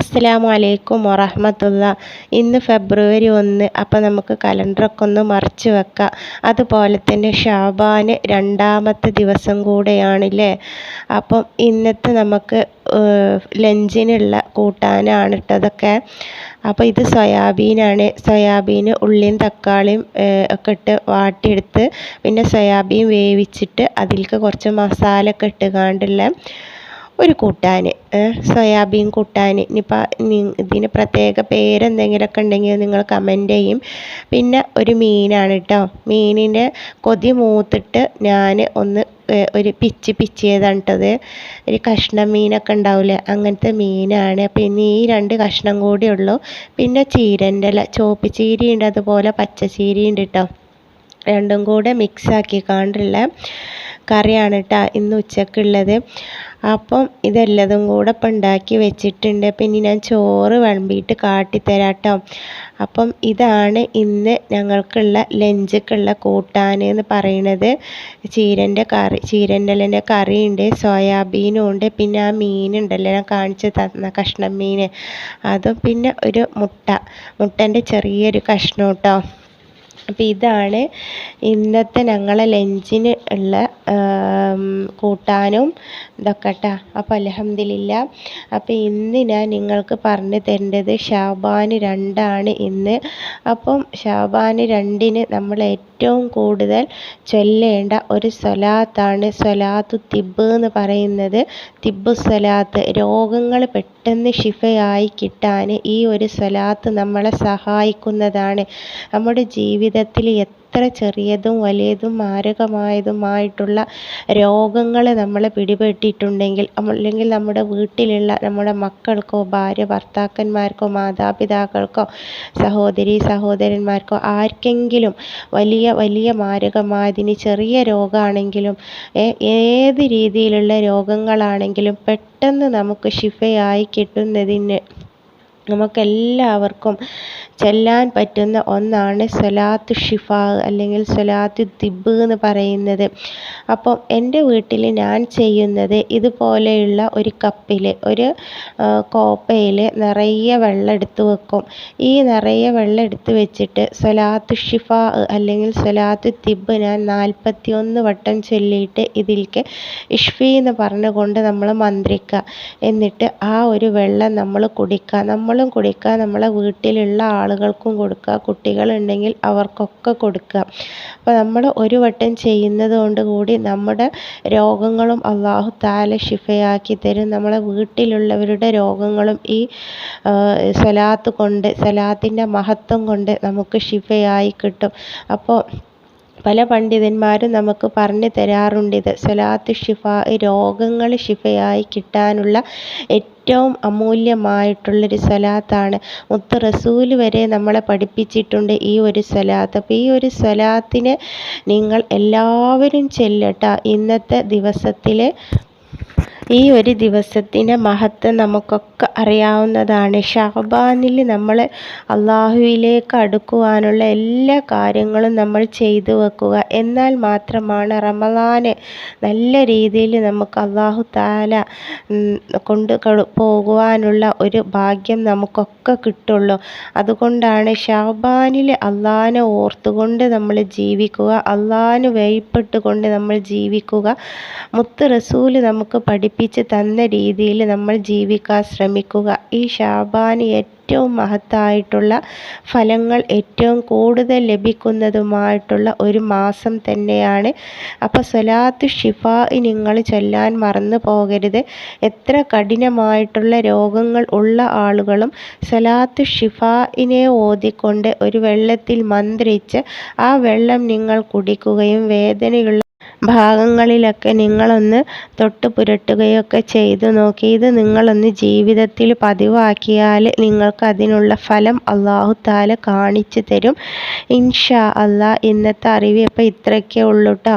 അസ്സലാമു അലൈക്കും വറഹമത്തുള്ള. ഇന്ന് ഫെബ്രുവരി ഒന്ന് അപ്പോൾ നമുക്ക് കലണ്ടറൊക്കെ ഒന്ന് മറിച്ച് വെക്കാം. അതുപോലെ തന്നെ ഷാബാന് രണ്ടാമത്തെ ദിവസം കൂടെയാണല്ലേ? അപ്പം ഇന്നത്തെ നമുക്ക് ലഞ്ചിനുള്ള കൂട്ടാനാണ് ഇട്ടതൊക്കെ. അപ്പോൾ ഇത് സോയാബീനാണ്. സോയാബീൻ ഉള്ളിയും തക്കാളിയും ഒക്കെ ഇട്ട് വാട്ടിയെടുത്ത് പിന്നെ സോയാബീൻ വേവിച്ചിട്ട് അതിലേക്ക് കുറച്ച് മസാല ഒക്കെ ഇട്ട് കാണ്ടുള്ള ഒരു കൂട്ടാൻ സോയാബീൻ കൂട്ടാൻ ഇനിയിപ്പോൾ ഇതിന് പ്രത്യേക പേരെന്തെങ്കിലുമൊക്കെ ഉണ്ടെങ്കിൽ നിങ്ങൾ കമന്റ് ചെയ്യും. പിന്നെ ഒരു മീനാണ് കേട്ടോ മീനിന്റെ കൊതി മൂത്തിട്ട് ഞാൻ ഒന്ന് ഒരു പിച്ചി പിച്ചിയതാണ് കേട്ടത് ഒരു കഷ്ണം മീനൊക്കെ ഉണ്ടാവില്ലേ അങ്ങനത്തെ മീനാണ്. പിന്നെ ഈ രണ്ട് കഷ്ണം കൂടി ഉള്ളൂ. പിന്നെ ചീരന്റെ ഇല ചുവപ്പ് ചീരയുണ്ട് അതുപോലെ പച്ച ചീരയുണ്ട് കേട്ടോ രണ്ടും കൂടെ മിക്സാക്കി കാണ്ടുള്ള കറിയാണ് കേട്ടോ ഇന്ന് ഉച്ചക്കുള്ളത് അപ്പം ഇതെല്ലതും കൂടെ ഇപ്പം ഉണ്ടാക്കി വെച്ചിട്ടുണ്ട്. പിന്നെ ഞാൻ ചോറ് വിളമ്പിയിട്ട് കാട്ടിത്തരാം കേട്ടോ അപ്പം ഇതാണ് ഇന്ന് ഞങ്ങൾക്കുള്ള ലഞ്ചിക്കുള്ള കൂട്ടാൻ എന്ന് പറയണത്. ചീരന്റെ കറി ചീരന്റെ കറി കറിയുണ്ട് സോയാബീനും ഉണ്ട് പിന്നെ ആ മീനുണ്ടല്ലോ ഞാൻ കാണിച്ച് തന്ന കഷ്ണം മീൻ. അതും പിന്നെ ഒരു മുട്ട മുട്ടന്റെ ചെറിയൊരു കഷ്ണം കേട്ടോ. അപ്പോൾ ഇതാണ് ഇന്നത്തെ ഞങ്ങളെ ലഞ്ചിന് ഉള്ള കൂട്ടാനും ഇതൊക്കെ കേട്ടോ അപ്പോൾ അലഹമില്ല അപ്പോൾ ഇന്ന് ഞാൻ നിങ്ങൾക്ക് പറഞ്ഞു തരേണ്ടത് ഷാബാൻ രണ്ടാണ് ഇന്ന്. അപ്പം ഷാബാൻ രണ്ടിന് നമ്മൾ ഏറ്റവും കൂടുതൽ ചൊല്ലേണ്ട ഒരു സ്വലാത്താണ് സ്വലാത്തു തിബ് എന്ന് പറയുന്നത്. തിബ് സ്വലാത്ത് രോഗങ്ങൾ പെട്ടെന്ന് ഷിഫയായി കിട്ടാൻ ഈ ഒരു സ്വലാത്ത് നമ്മളെ സഹായിക്കുന്നതാണ്. നമ്മുടെ ജീവിതത്തിൽ എത്ര ചെറിയതും വലിയതും മാരകമായതുമായിട്ടുള്ള രോഗങ്ങൾ നമ്മളെ പിടിപെട്ടിട്ടുണ്ടെങ്കിൽ അല്ലെങ്കിൽ നമ്മുടെ വീട്ടിലുള്ള നമ്മുടെ മക്കൾക്കോ ഭാര്യ ഭർത്താക്കന്മാർക്കോ മാതാപിതാക്കൾക്കോ സഹോദരി സഹോദരന്മാർക്കോ ആർക്കെങ്കിലും വലിയ വലിയ മാരകമായതിന് ചെറിയ രോഗമാണെങ്കിലും ഏത് രീതിയിലുള്ള രോഗങ്ങളാണെങ്കിലും പെട്ടെന്ന് നമുക്ക് ശിഫയായി കിട്ടുന്നതിന് നമുക്കെല്ലാവർക്കും ചെല്ലാൻ പറ്റുന്ന ഒന്നാണ് സ്വലാത്തു ഷിഫ അല്ലെങ്കിൽ സ്വലാത്തു തിബ് എന്ന് പറയുന്നത്. അപ്പം എന്റെ വീട്ടിൽ ഞാൻ ചെയ്യുന്നത് ഇതുപോലെയുള്ള ഒരു കപ്പിൽ ഒരു കോപ്പയിൽ നിറയെ വെള്ളം എടുത്ത് വെക്കും. ഈ നിറയെ വെള്ളം എടുത്ത് വെച്ചിട്ട് സ്വലാത്തു ഷിഫ അല്ലെങ്കിൽ സ്വലാത്തു തിബ് ഞാൻ നാൽപ്പത്തി ഒന്ന് വട്ടം ചൊല്ലിയിട്ട് ഇതിലേക്ക് ഇഷ്ഫി എന്ന് പറഞ്ഞുകൊണ്ട് നമ്മൾ മന്ത്രിക്കുക. എന്നിട്ട് ആ ഒരു വെള്ളം നമ്മൾ കുടിക്കുക. നമ്മളും കുടിക്കുക. നമ്മളെ വീട്ടിലുള്ള ആളുകൾക്കും കൊടുക്കുക. കുട്ടികളുണ്ടെങ്കിൽ അവർക്കൊക്കെ കൊടുക്കുക. അപ്പോൾ നമ്മൾ ഒരു വട്ടം ചെയ്യുന്നത് കൊണ്ട് കൂടി നമ്മുടെ രോഗങ്ങളും അള്ളാഹു താല ഷിഫയാക്കി തരും. നമ്മളെ വീട്ടിലുള്ളവരുടെ രോഗങ്ങളും ഈ സലാത്ത് കൊണ്ട് സലാത്തിന്റെ മഹത്വം കൊണ്ട് നമുക്ക് ഷിഫയായി കിട്ടും. അപ്പോൾ പല പണ്ഡിതന്മാരും നമുക്ക് പറഞ്ഞു തരാറുണ്ട് ഇത്. സ്വലാത്ത് ഷിഫ രോഗങ്ങൾ ഷിഫയായി കിട്ടാനുള്ള ഏറ്റവും അമൂല്യമായിട്ടുള്ളൊരു സ്വലാത്താണ് മുത്ത് റസൂൽ വരെ നമ്മളെ പഠിപ്പിച്ചിട്ടുണ്ട് ഈ ഒരു സ്വലാത്ത് അപ്പോൾ ഈ ഒരു സ്വലാത്തിന് നിങ്ങൾ എല്ലാവരും ചെല്ലട്ട ഇന്നത്തെ ദിവസത്തിൽ ഈ ഒരു ദിവസത്തിന്റെ മഹത്വം നമുക്കൊക്കെ അറിയാവുന്നതാണ്. ഷഹബാനിൽ നമ്മൾ അള്ളാഹുവിലേക്ക് അടുക്കുവാനുള്ള എല്ലാ കാര്യങ്ങളും നമ്മൾ ചെയ്തു വെക്കുക. എന്നാൽ മാത്രമാണ് റമദാന് നല്ല രീതിയിൽ നമുക്ക് അള്ളാഹു താല കൊണ്ട് പോകുവാനുള്ള ഒരു ഭാഗ്യം നമുക്കൊക്കെ കിട്ടുള്ളൂ. അതുകൊണ്ടാണ് ഷാബാനിൽ അള്ളാഹിനെ ഓർത്തുകൊണ്ട് നമ്മൾ ജീവിക്കുക അള്ളാഹിന് വഴിപ്പെട്ടുകൊണ്ട് നമ്മൾ ജീവിക്കുക. മുത്ത് റസൂൽ നമുക്ക് പഠിപ്പിച്ചു പഠിപ്പിച്ച് തന്ന രീതിയിൽ നമ്മൾ ജീവിക്കാൻ ശ്രമിക്കുക. ഈ ഷാബാന് ഏറ്റവും മഹത്തായിട്ടുള്ള ഫലങ്ങൾ ഏറ്റവും കൂടുതൽ ലഭിക്കുന്നതുമായിട്ടുള്ള ഒരു മാസം തന്നെയാണ്. അപ്പോൾ സ്വലാത്ത് ഷിഫ നിങ്ങൾ ചൊല്ലാൻ മറന്നു പോകരുത്. എത്ര കഠിനമായിട്ടുള്ള രോഗങ്ങൾ ഉള്ള ആളുകളും സ്വലാത്ത് ഷിഫായിനെ ഓതിക്കൊണ്ട് ഒരു വെള്ളത്തിൽ മന്ത്രിച്ച് ആ വെള്ളം നിങ്ങൾ കുടിക്കുകയും വേദനയുള്ള ഭാഗങ്ങളിലൊക്കെ നിങ്ങളൊന്ന് തൊട്ട് പുരട്ടുകയൊക്കെ ചെയ്തു നോക്കി. ഇത് നിങ്ങളൊന്ന് ജീവിതത്തിൽ പതിവാക്കിയാൽ നിങ്ങൾക്ക് അതിനുള്ള ഫലം അള്ളാഹു താല കാണിച്ചു തരും. ഇൻഷാ അള്ളാ ഇന്നത്തെ അറിവ് ഇപ്പം ഇത്രയൊക്കെ ഉള്ളൂ കേട്ടോ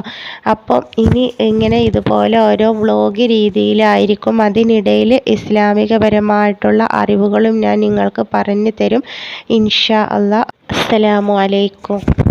അപ്പം ഇനി ഇങ്ങനെ ഇതുപോലെ ഓരോ വ്ളോഗ് രീതിയിലായിരിക്കും. അതിനിടയിൽ ഇസ്ലാമികപരമായിട്ടുള്ള അറിവുകളും ഞാൻ നിങ്ങൾക്ക് പറഞ്ഞു തരും. ഇൻഷാ അള്ളാ അസ്സലാമു അലൈക്കും.